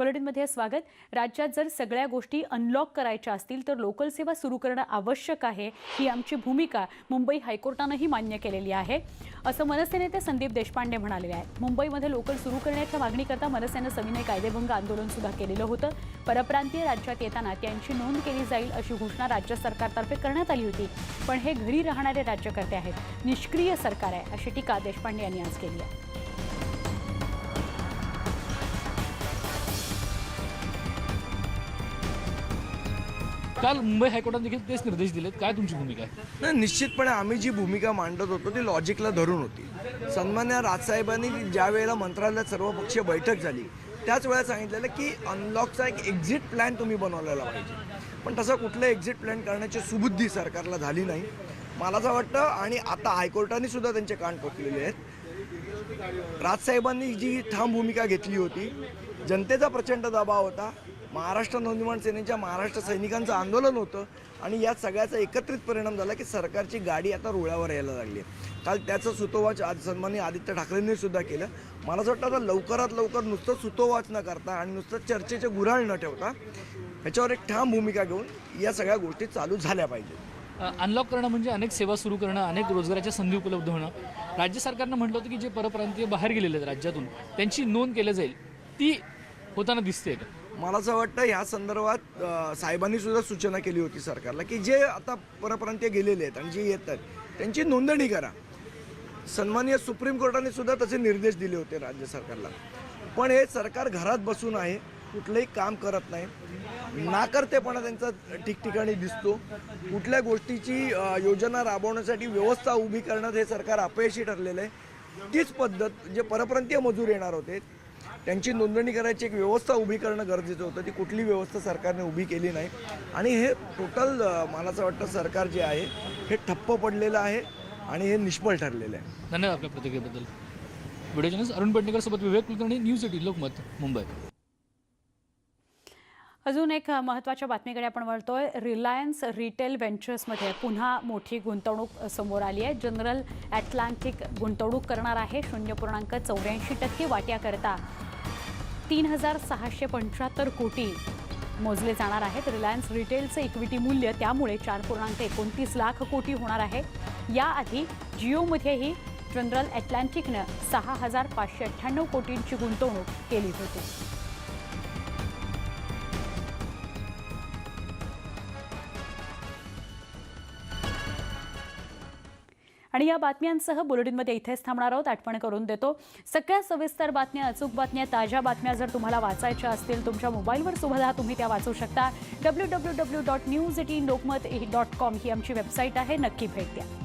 बुलेटिनमध्ये स्वागत. राज्यात जर सगळ्या गोष्टी अनलॉक करायच्या असतील तर लोकल सेवा सुरू करणं आवश्यक आहे ही आमची भूमिका मुंबई हायकोर्टानंही मान्य केलेली आहे. असं मनसे नेते संदीप देशपांडे म्हणालेले आहेत. मुंबईमध्ये लोकल सुरू करण्याच्या मागणीकरता मनसेनं सविनय कायदेभंग आंदोलन सुद्धा केलेलं होतं. परप्रांतीय राज्यात येताना त्यांची नोंद केली जाईल अशी घोषणा राज्य सरकारतर्फे करण्यात आली होती. पण हे घरी राहणारे राज्यकर्ते आहेत. निष्क्रिय सरकार आहे अशी टीका देशपांडे यांनी आज केली आहे. काल मुंबई हायकोर्टाने देखील तेच निर्देश दिलेत. काय तुमची भूमिका आहे? नाही निश्चितपणे आम्ही जी भूमिका मांडत होतो ती लॉजिकला धरून होती. सन्मान्य राजसाहेबांनी ज्या वेळेला मंत्रालयात सर्वपक्षीय बैठक झाली त्याच वेळेला सांगितलेलं की अनलॉकचा एक एक्झिट प्लॅन तुम्ही बनवलेला पाहिजे. पण तसं कुठलं एक्झिट प्लॅन करण्याची सुबुद्धी सरकारला झाली नाही. मला असं वाटतं आणि आता हायकोर्टाने सुद्धा त्यांचे कान ठोकलेले आहेत. राजसाहेबांनी जी ठाम भूमिका घेतली होती जनतेचा प्रचंड दबाव होता. महाराष्ट्र नवनिर्माण सेनेच्या महाराष्ट्र सैनिकांचं आंदोलन होतं आणि या सगळ्याचा एकत्रित परिणाम झाला की सरकारची गाडी आता रुळावर यायला लागली आहे. काल त्याचं सुतोवाच आज सन्माननीय आदित्य ठाकरेंनी सुद्धा केलं. मला असं वाटतं आता लवकरात लवकर नुसतं सुतोवाच न करता आणि नुसतं चर्चेचे गुऱ्हाळ न ठेवता ह्याच्यावर एक ठाम भूमिका घेऊन या सगळ्या गोष्टी चालू झाल्या पाहिजेत. अनलॉक करणं म्हणजे अनेक सेवा सुरू करणं अनेक रोजगाराच्या संधी उपलब्ध होणं. राज्य सरकारनं म्हटलं होतं की जे परप्रांतीय बाहेर गेलेले आहेत राज्यातून त्यांची नोंद केली जाईल. ती होताना दिसते का? मला असं वाटतं ह्या संदर्भात साहेबांनी सुद्धा सूचना केली होती सरकारला की जे आता परप्रांतीय गेलेले आहेत आणि जे येत आहेत त्यांची नोंदणी करा. सन्माननीय सुप्रीम कोर्टाने सुद्धा तसे निर्देश दिले होते राज्य सरकारला. पण हे सरकार घरात बसून आहे कुठलंही काम करत नाही. नाकर्तेपणा त्यांचा ठिकठिकाणी दिसतो. कुठल्या गोष्टीची योजना राबवण्यासाठी व्यवस्था उभी करण्यात हे सरकार अपयशी ठरलेलं आहे. तीच पद्धत जे परप्रांतीय मजूर येणार होते त्यांची नोंदणी करायची एक व्यवस्था उभी करणं गरजेचं होतं. ती कुठली व्यवस्था सरकारने उभी केली नाही. आणि हे टोटल मला असं वाटतं सरकार जे आहे हे ठप्प पडलेलं आहे आणि हे निष्फळ ठरलेलं आहे. धन्यवाद आपल्या प्रतिक्रियेबद्दल. व्हिडिओ जर्नलिस्ट अरुण पेडणेकर सोबत विवेक कुलकर्णी न्यूज एटी लोकमत मुंबई. अजून एक महत्त्वाच्या बातमीकडे आपण वळतोय. रिलायन्स रिटेल व्हेंचर्समध्ये पुन्हा मोठी गुंतवणूक समोर आली आहे. जनरल ॲटलांटिक गुंतवणूक करणार आहे. शून्य पूर्णांक चौऱ्याऐंशी टक्के वाट्याकरता तीन हजार सहाशे पंच्याहत्तर कोटी मोजले जाणार आहेत. रिलायन्स रिटेलचं इक्विटी मूल्य त्यामुळे चार पूर्णांक एकोणतीस लाख कोटी होणार आहे. याआधी जिओमध्येही जनरल ॲटलांटिकनं सहा हजार पाचशे अठ्ठ्याण्णव कोटींची गुंतवणूक केली होती. आणि या बातम्यांसह बुलेटिनमध्ये इथेच थांबणार आहोत. आठवण करून देतो सगळ्या सविस्तर बातम्या अचूक बातम्या ताज्या बातम्या जर तुम्हाला वाचायच्या असतील तुमच्या मोबाईलवर सुद्धा तुम्ही त्या वाचू शकता. W W W dot news eighteen Lokmat dot com ही आमची वेबसाईट आहे. नक्की भेट द्या.